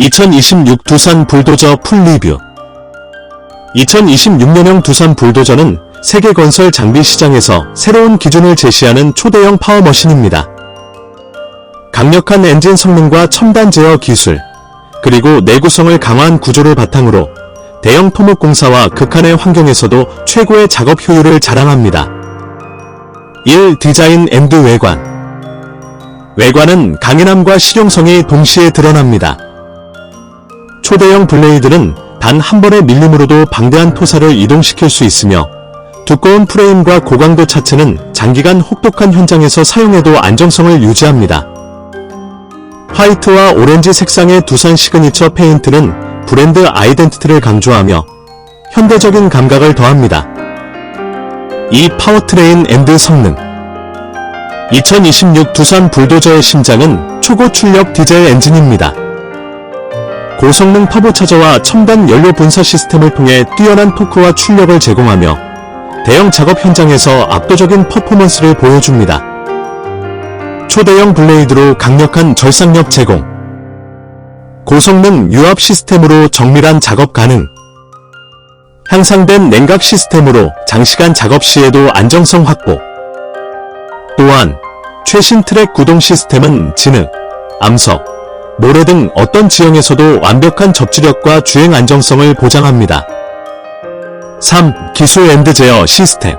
2026 두산 불도저 풀 리뷰 2026년형 두산 불도저는 세계 건설 장비 시장에서 새로운 기준을 제시하는 초대형 파워머신입니다. 강력한 엔진 성능과 첨단 제어 기술, 그리고 내구성을 강화한 구조를 바탕으로 대형 토목 공사와 극한의 환경에서도 최고의 작업 효율을 자랑합니다. 1. 디자인 앤드 외관 외관은 강인함과 실용성이 동시에 드러납니다. 초대형 블레이드는 단 한 번의 밀림으로도 방대한 토사를 이동시킬 수 있으며 두꺼운 프레임과 고강도 차체는 장기간 혹독한 현장에서 사용해도 안정성을 유지합니다. 화이트와 오렌지 색상의 두산 시그니처 페인트는 브랜드 아이덴티티를 강조하며 현대적인 감각을 더합니다. 이 파워트레인 앤드 성능 2026 두산 불도저의 심장은 초고 출력 디젤 엔진입니다. 고성능 터보차저와 첨단 연료 분사 시스템을 통해 뛰어난 토크와 출력을 제공하며 대형 작업 현장에서 압도적인 퍼포먼스를 보여줍니다. 초대형 블레이드로 강력한 절삭력 제공. 고성능 유압 시스템으로 정밀한 작업 가능. 향상된 냉각 시스템으로 장시간 작업 시에도 안정성 확보. 또한 최신 트랙 구동 시스템은 진흙, 암석, 모래 등 어떤 지형에서도 완벽한 접지력과 주행 안정성을 보장합니다. 3. 기술 앤드 제어 시스템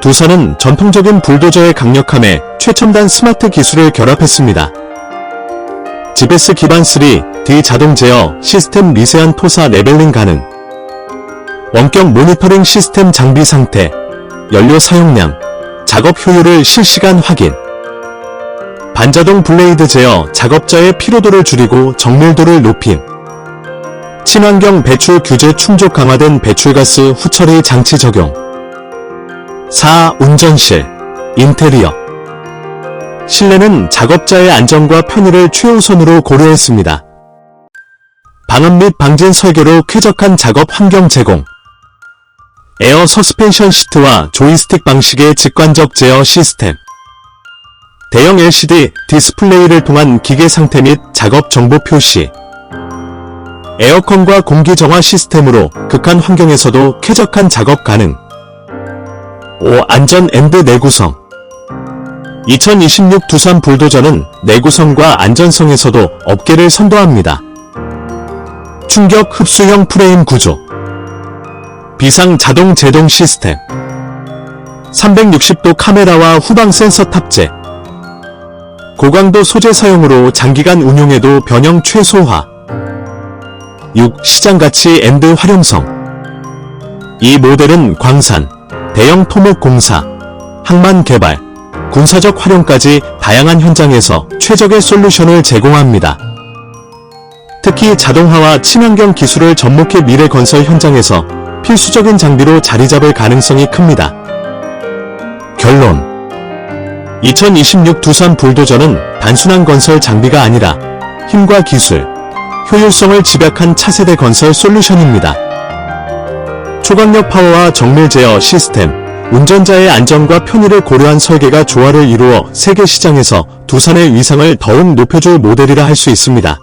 두산은 전통적인 불도저의 강력함에 최첨단 스마트 기술을 결합했습니다. GBS 기반 3, D 자동 제어 시스템 미세한 토사 레벨링 가능 원격 모니터링 시스템 장비 상태, 연료 사용량, 작업 효율을 실시간 확인 반자동 블레이드 제어 작업자의 피로도를 줄이고 정밀도를 높임 친환경 배출 규제 충족 강화된 배출가스 후처리 장치 적용 4. 운전실 인테리어 실내는 작업자의 안전과 편의를 최우선으로 고려했습니다. 방음 및 방진 설계로 쾌적한 작업 환경 제공 에어 서스펜션 시트와 조이스틱 방식의 직관적 제어 시스템 대형 LCD 디스플레이를 통한 기계 상태 및 작업 정보 표시. 에어컨과 공기 정화 시스템으로 극한 환경에서도 쾌적한 작업 가능. 5. 안전 앤드 내구성. 2026 두산 불도저는 내구성과 안전성에서도 업계를 선도합니다. 충격 흡수형 프레임 구조. 비상 자동 제동 시스템. 360도 카메라와 후방 센서 탑재 고강도 소재 사용으로 장기간 운용에도 변형 최소화 6. 시장 가치 앤드 활용성 이 모델은 광산, 대형 토목 공사, 항만 개발, 군사적 활용까지 다양한 현장에서 최적의 솔루션을 제공합니다. 특히 자동화와 친환경 기술을 접목해 미래 건설 현장에서 필수적인 장비로 자리 잡을 가능성이 큽니다. 결론 2026 두산 불도저는 단순한 건설 장비가 아니라 힘과 기술, 효율성을 집약한 차세대 건설 솔루션입니다. 초강력 파워와 정밀 제어 시스템, 운전자의 안전과 편의를 고려한 설계가 조화를 이루어 세계 시장에서 두산의 위상을 더욱 높여줄 모델이라 할 수 있습니다.